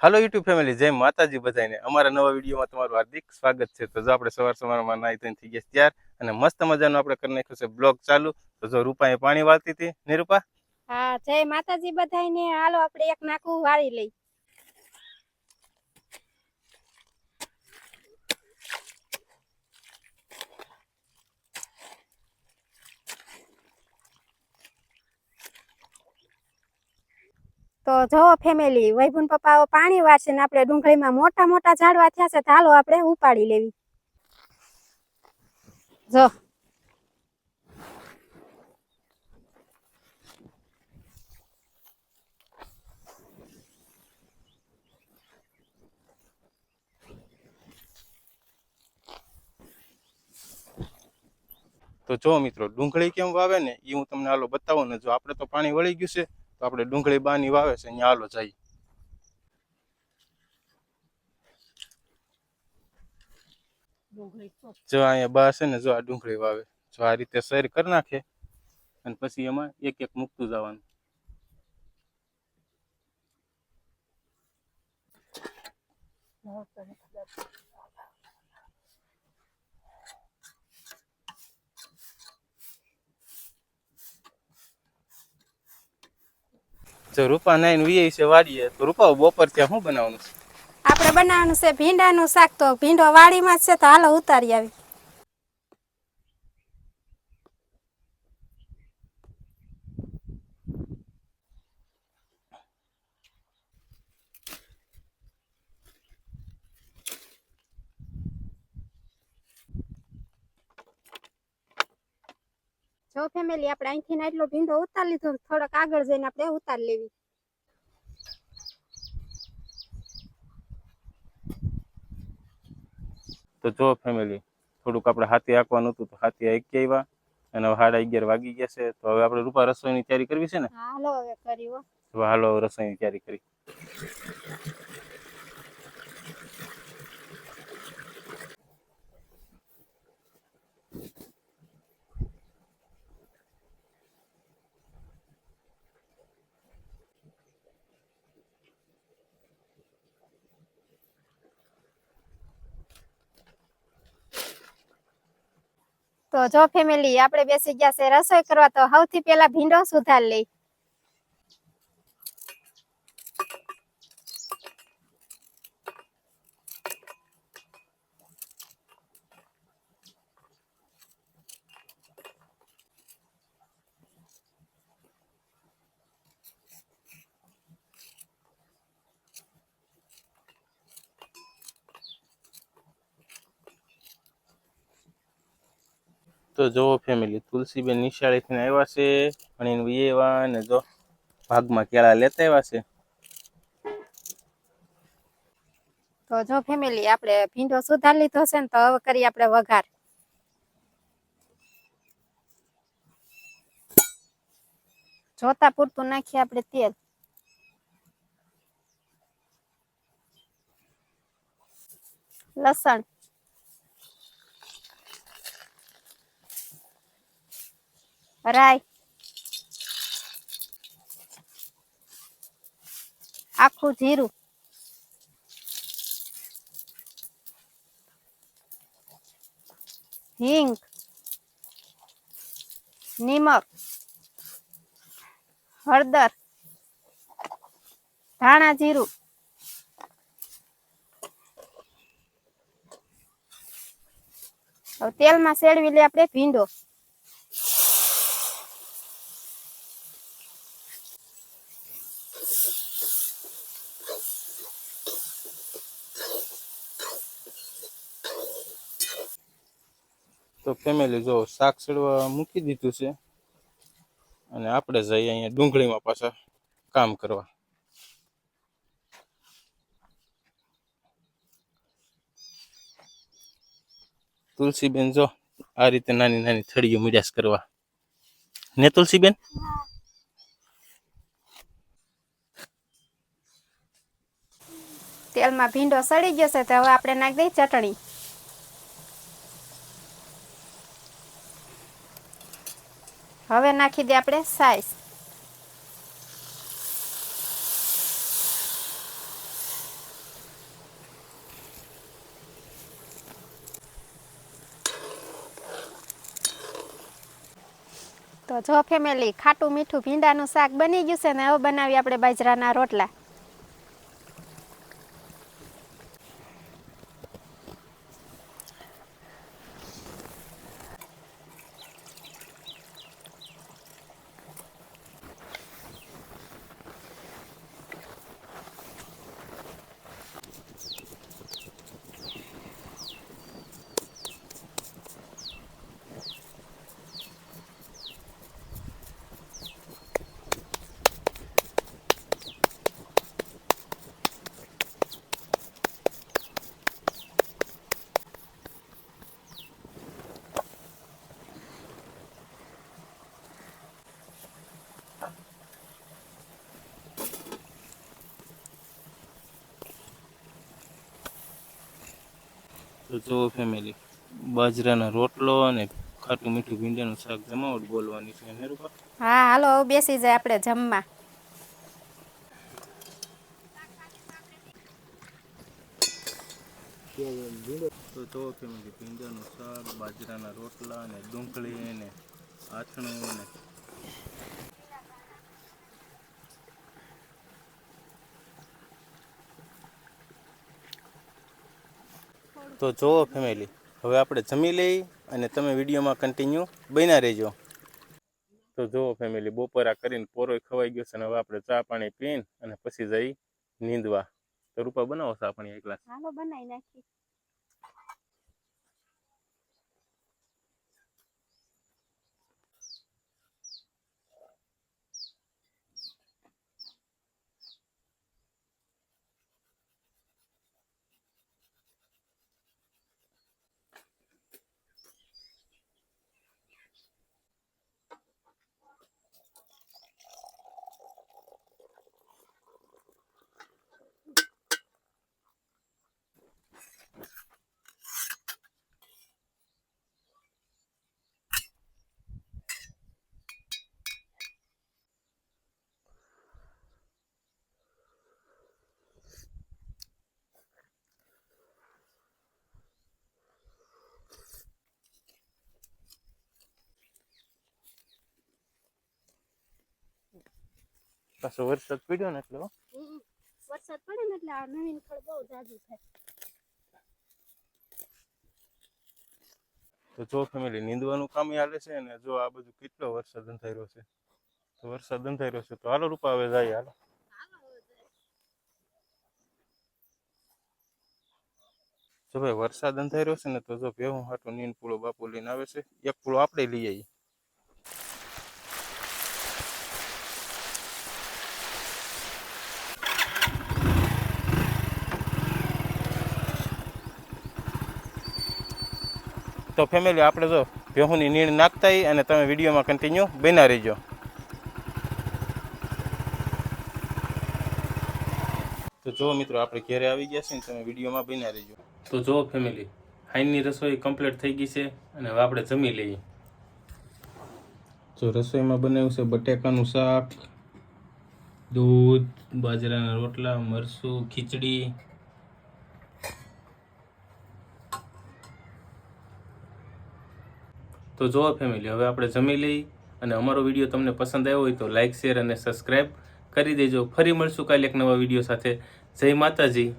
હાલો YouTube family જય માતાજી બધાને. અમારા નવા વિડીયોમાં તમારું હાર્દિક સ્વાગત છે. તો જો આપણે સવાર સવારમાં નાહી ધોઈને થઈ ગયા ત્યાર અને મસ્ત મજાનો આપણે કરી નાખ્યું છે બ્લોગ ચાલુ. તો જો રૂપાએ પાણી વાળતી હતી. નિરૂપા? હા, જય માતાજી બધાને. હાલો, આપણે એક નાકું વાળી લઈ. તો જો ફેમિલી વૈભુન પપ્પા પાણી વાળશે ને આપણે ડુંગળીમાં મોટા મોટા ઝાડવા થયા છે હાલો આપણે ઉપાડી લેવી. જો. તો જો મિત્રો, ડુંગળી કેમ વાવે ને એ હું તમને હાલો બતાવું ને જો આપણે તો પાણી વળી ગયું છે તો આપણે ડુંગળી બાની વાવે છે, અહીંયા હાલો જઈએ. જો અહીંયા બા છે ને, જો આ ડુંગળી વાવે. જો આ રીતે સૈર કરી નાખે અને પછી એમાં એક એક મૂકતું જવાનું. જો રૂપા નાઈન વીએ છે વાડીએ. તો રૂપા બપોર ત્યાં શું બનાવવાનું છે? આપણે બનાવવાનું છે ભીંડાનું શાક. તો ભીંડો વાડીમાં જ છે, તો હાલો ઉતારી આવી. જો ફેમિલી આપણે અહીંથી ના એટલો ભીંડો ઉતારી લીધો થોડોક આગળ જઈને આપણે ઉતારી લેવી. તો જો ફેમિલી થોડુંક આપણે હાથી હાંકવાનું હતું તો હાથી હાંકી આવ્યા અને હવે સાડા અગિયાર વાગી ગયા છે. તો હવે આપણે રૂપા રસોઈની તૈયારી કરવી છે ને? હાલો હવે કરી હો. તો હાલો હવે રસોઈની તૈયારી કરી. તો જો ફેમિલી આપણે બેસી ગયા છે, રસોઈ કરવા તો સૌથી પહેલા ભીંડો સુધાર લઈ તો જો ફેમિલી તુલસીબેન નિશાળેથી આવ્યા છે અને એને એવા અને જો ભાગમાં કેળા લેતા આવ્યા છે. તો જો ફેમિલી આપણે ભીંડો સુધાર લીધો છે ને તો હવે કરી આપણે વઘાર. જોતા પૂરતું નાખીએ આપણે તેલ. લસણ. રાઈ આખું જીરું. હિંગ. નિમક. હળદર. ધાણા જીરું. હવે તેલમાં શેડવી લે આપણે ભીંડો. તો ફેમિલી જો શાક સડવા મૂકી દીધું છે. અને આપણે જઈએ અહીંયા ડુંગળીમાં પાછા કામ કરવા. તુલસીબેન જો આ રીતે નાની નાની થળીઓ મીડાસ કરવા. ને તુલસીબેન? તેલમાં ભીંડો સડી ગયો છે, તો હવે આપણે નાખી દઈએ ચટણી. હવે નાખી દે આપણે સાઈઝ તો જો ફેમિલી ખાટું મીઠું ભીંડાનું શાક બની ગયું છે ને હવે બનાવી આપણે બાજરાના રોટલા. તો જો ફેમિલી બાજરાનો રોટલો અને ખાટું મીઠું ભીંડાનું શાક જમાવટ બોલવાની છે ને હા હાલો બેસી જાય આપણે જમવા. તો જો ફેમિલી ભીંડાનું શાક બાજરાના રોટલા અને ડુંગળી અને આથણું અને તો જો ફેમિલી હવે આપણે જમી લઈ અને તમે વિડીયોમાં કન્ટિન્યુ બન્યા રહેજો. તો જો ફેમિલી બપોરા કરીને પોરોય ખવાઈ ગયો છે અને હવે આપણે ચા પાણી પીને અને પછી જઈ નીંદવા. તો રૂપા બનાવો ચા પાણી એક ગ્લાસ? બનાવી નાખી પાછો વરસાદ પડ્યો ને એટલે વરસાદ પડે ને એટલે આ નવીન ફળ બહુ જાજુ થાય તો જો ફેમિલી નીંદવાનું કામ હાલે છે ને જો આ બધું કેટલો વરસાદ અંધાર્યો છે. તો વરસાદ અંધાર્યો છે તો હાલો રૂપા હવે જાય હાલો. જો ભાઈ વરસાદ અંધાર્યો છે ને તો જો ભેહું હાટું નીંદ પૂળો બાપુ લઈને આવે છે. એક પૂળો આપણે લઈ આવીએ. તો ફેમિલી આપણે જો ભેહુંની નીણ નાખતા અને તમે વિડીયોમાં કન્ટિન્યુ બના રહેજો. તો જો મિત્રો, આપણે ઘરે આવી ગયા છે ને તમે વિડીયોમાં બના રહેજો. તો જો ફેમિલી હાઈનની રસોઈ કમ્પ્લીટ થઈ ગઈ છે અને હવે આપણે જમી લઈએ. જો રસોઈમાં બનાવ્યું છે બટેકાનું શાક, દૂધ, બાજરાના રોટલા મરસું ખીચડી તો જુઓ ફેમિલી હવે આપણે જમી લઈ અને અમારો વીડિયો તમને પસંદ આવ્યો હોય તો લાઇક શેર અને સબસ્ક્રાઈબ કરી દેજો. ફરી મળશું કાલે એક નવા વીડિયો સાથે. જય માતાજી.